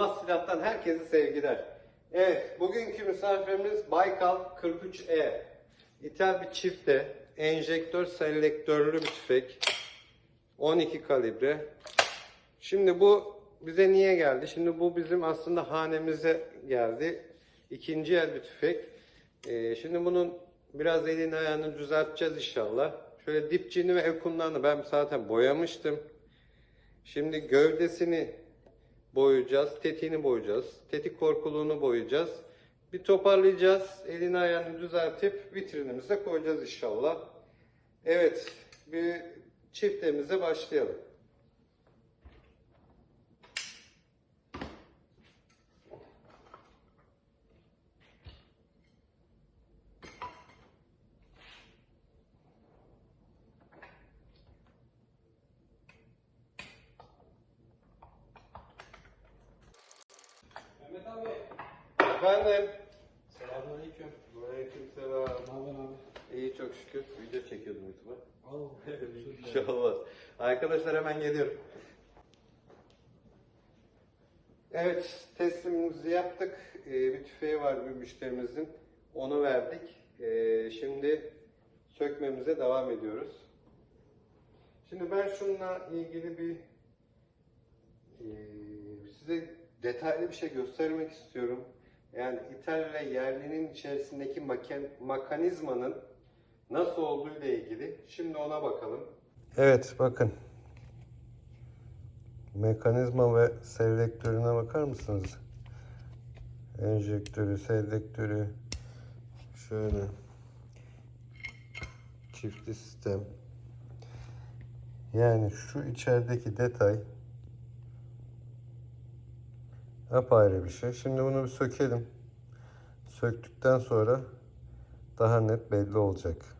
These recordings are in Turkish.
Yılmaz Silah'tan herkese sevgiler. Evet, bugünkü misafirimiz Baykal 43E. İthal bir çifte, enjektör selektörlü bir tüfek. 12 kalibre. Şimdi bu bize niye geldi? Şimdi bu bizim aslında hanemize geldi. İkinci el bir tüfek. Ee, şimdi bunun biraz elini ayağını düzelteceğiz inşallah. Şöyle dipçiğini ve ekunlarını ben zaten boyamıştım. Şimdi gövdesini boyayacağız, tetiğini boyayacağız, tetik korkuluğunu boyayacağız. Bir toparlayacağız, elini ayağını düzeltip vitrinimize koyacağız inşallah. Evet, bir çiftemize başlayalım. Bir şey olmaz. Arkadaşlar hemen geliyorum. Evet, teslimimizi yaptık. Ee, bir tüfeği var bir müşterimizin. Onu verdik. Ee, şimdi sökmemize devam ediyoruz. Şimdi ben şununla ilgili bir ee, size detaylı bir şey göstermek istiyorum. Yani ithal ve yerlinin içerisindeki maken, mekanizmanın nasıl olduğu ile ilgili. Şimdi ona bakalım. Evet bakın. Mekanizma ve selektörüne bakar mısınız? Enjektörü, selektörü şöyle çiftli sistem. Yani şu içerideki detay apayrı bir şey. Şimdi bunu bir sökelim. Söktükten sonra daha net belli olacak.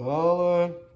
Follow.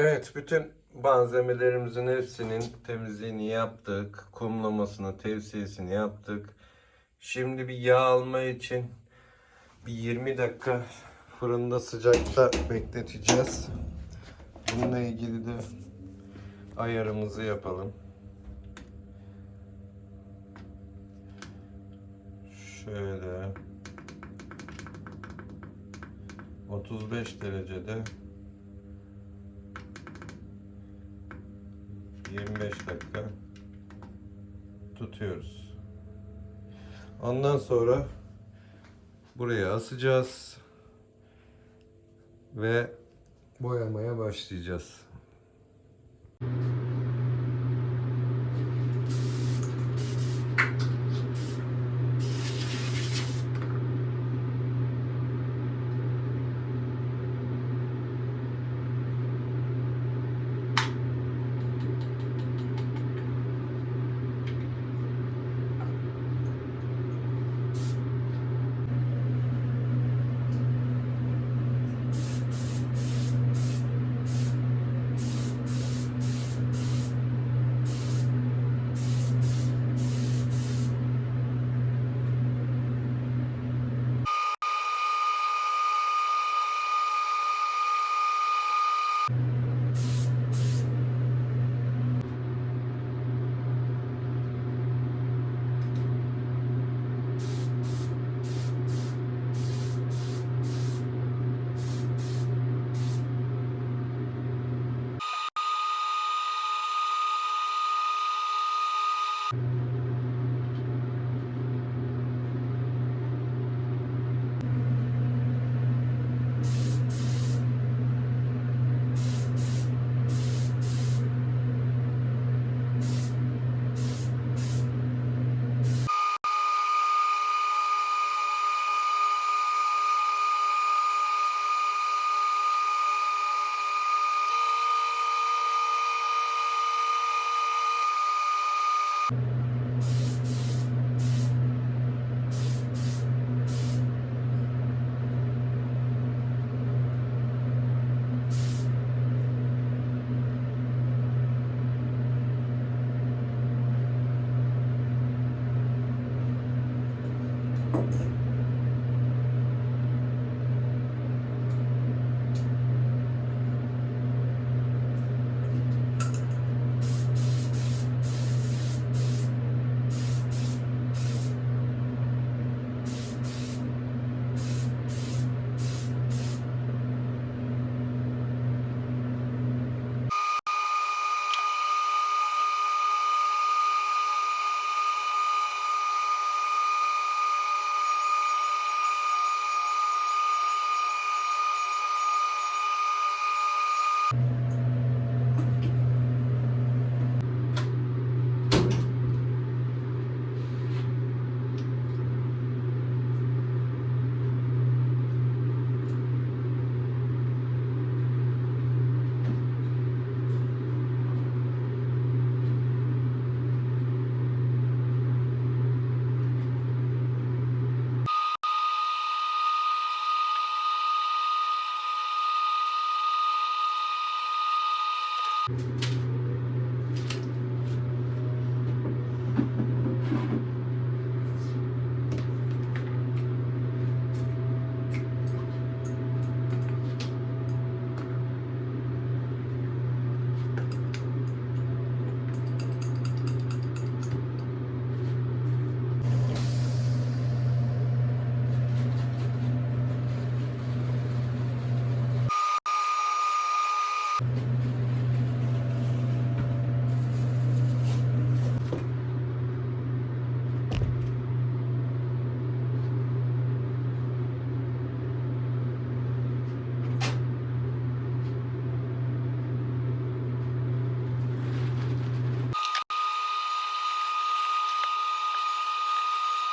Evet, bütün malzemelerimizin hepsinin temizliğini yaptık. Kumlamasını, tevsiyesini yaptık. Şimdi bir yağ alma için bir 20 dakika fırında sıcakta bekleteceğiz. Bununla ilgili de ayarımızı yapalım. Şöyle 35 derecede 25 dakika tutuyoruz. Ondan sonra buraya asacağız ve boyamaya başlayacağız.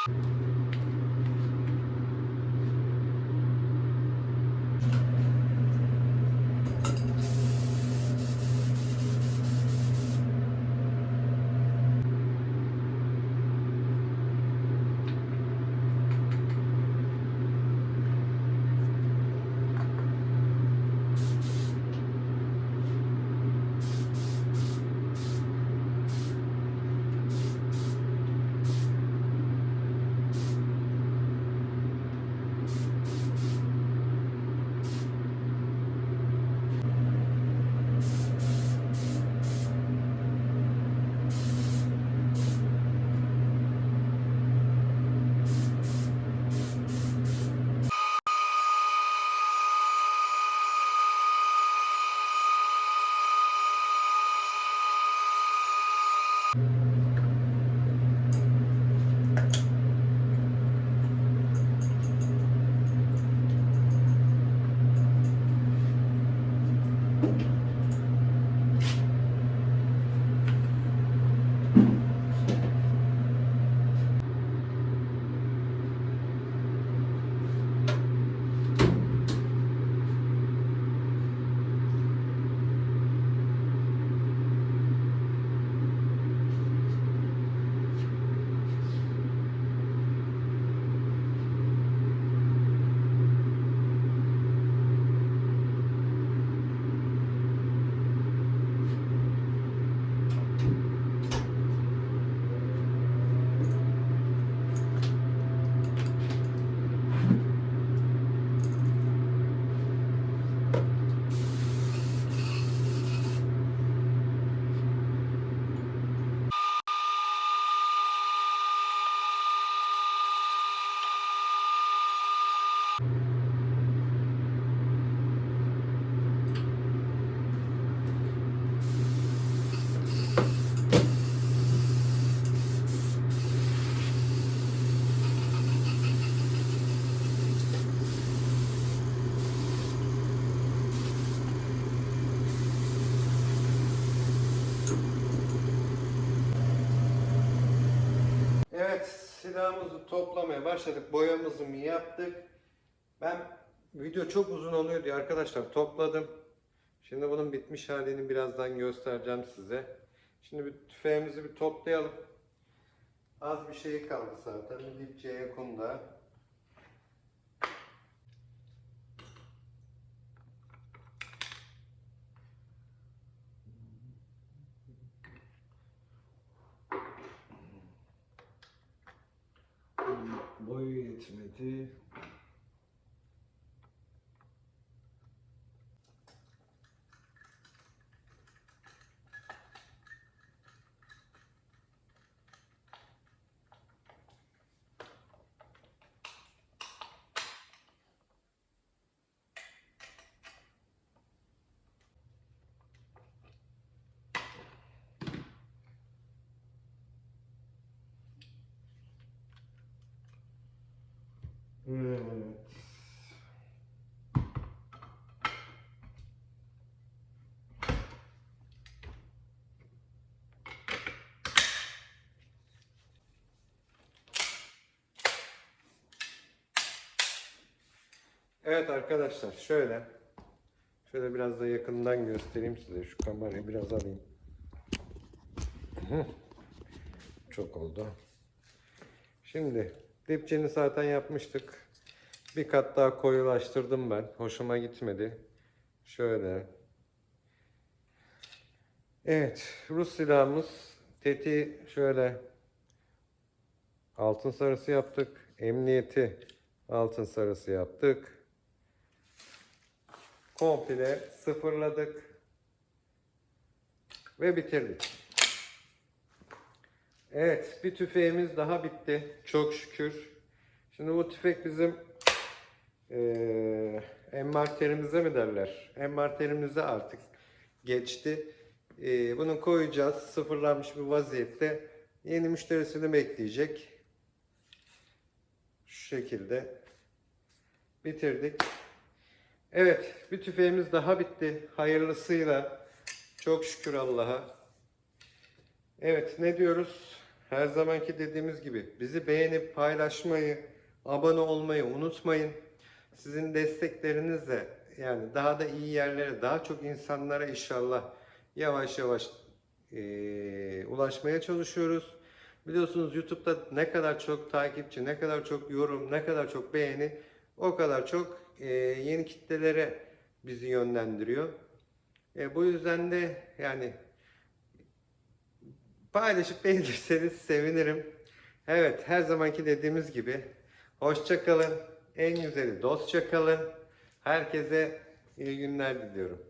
you Evet, silahımızı toplamaya başladık. Boyamızı mı yaptık? Ben video çok uzun oluyor diye arkadaşlar topladım. Şimdi bunun bitmiş halini birazdan göstereceğim size. Şimdi bir tüfeğimizi bir toplayalım. Az bir şey kaldı zaten. Bir dipçeye kunda. It's me too. Evet arkadaşlar şöyle şöyle biraz da yakından göstereyim size şu kamerayı biraz alayım. Çok oldu. Şimdi dipçini zaten yapmıştık. Bir kat daha koyulaştırdım ben. Hoşuma gitmedi. Şöyle. Evet. Rus silahımız. Teti şöyle altın sarısı yaptık. Emniyeti altın sarısı yaptık. Komple sıfırladık. Ve bitirdik. Evet, bir tüfeğimiz daha bitti. Çok şükür. Şimdi bu tüfek bizim eee envanterimize mi derler? Envanterimize artık geçti. Eee, bunu koyacağız. Sıfırlanmış bir vaziyette. Yeni müşterisini bekleyecek. Şu şekilde bitirdik. Evet, bir tüfeğimiz daha bitti. Hayırlısıyla. Çok şükür Allah'a. Evet ne diyoruz? Her zamanki dediğimiz gibi bizi beğenip paylaşmayı, abone olmayı unutmayın. Sizin desteklerinizle yani daha da iyi yerlere, daha çok insanlara inşallah yavaş yavaş eee, ulaşmaya çalışıyoruz. Biliyorsunuz YouTube'da ne kadar çok takipçi, ne kadar çok yorum, ne kadar çok beğeni o kadar çok eee, yeni kitlelere bizi yönlendiriyor. E, bu yüzden de yani Paylaşıp beğenirseniz sevinirim. Evet her zamanki dediğimiz gibi hoşça kalın. En güzeli dostça kalın. Herkese iyi günler diliyorum.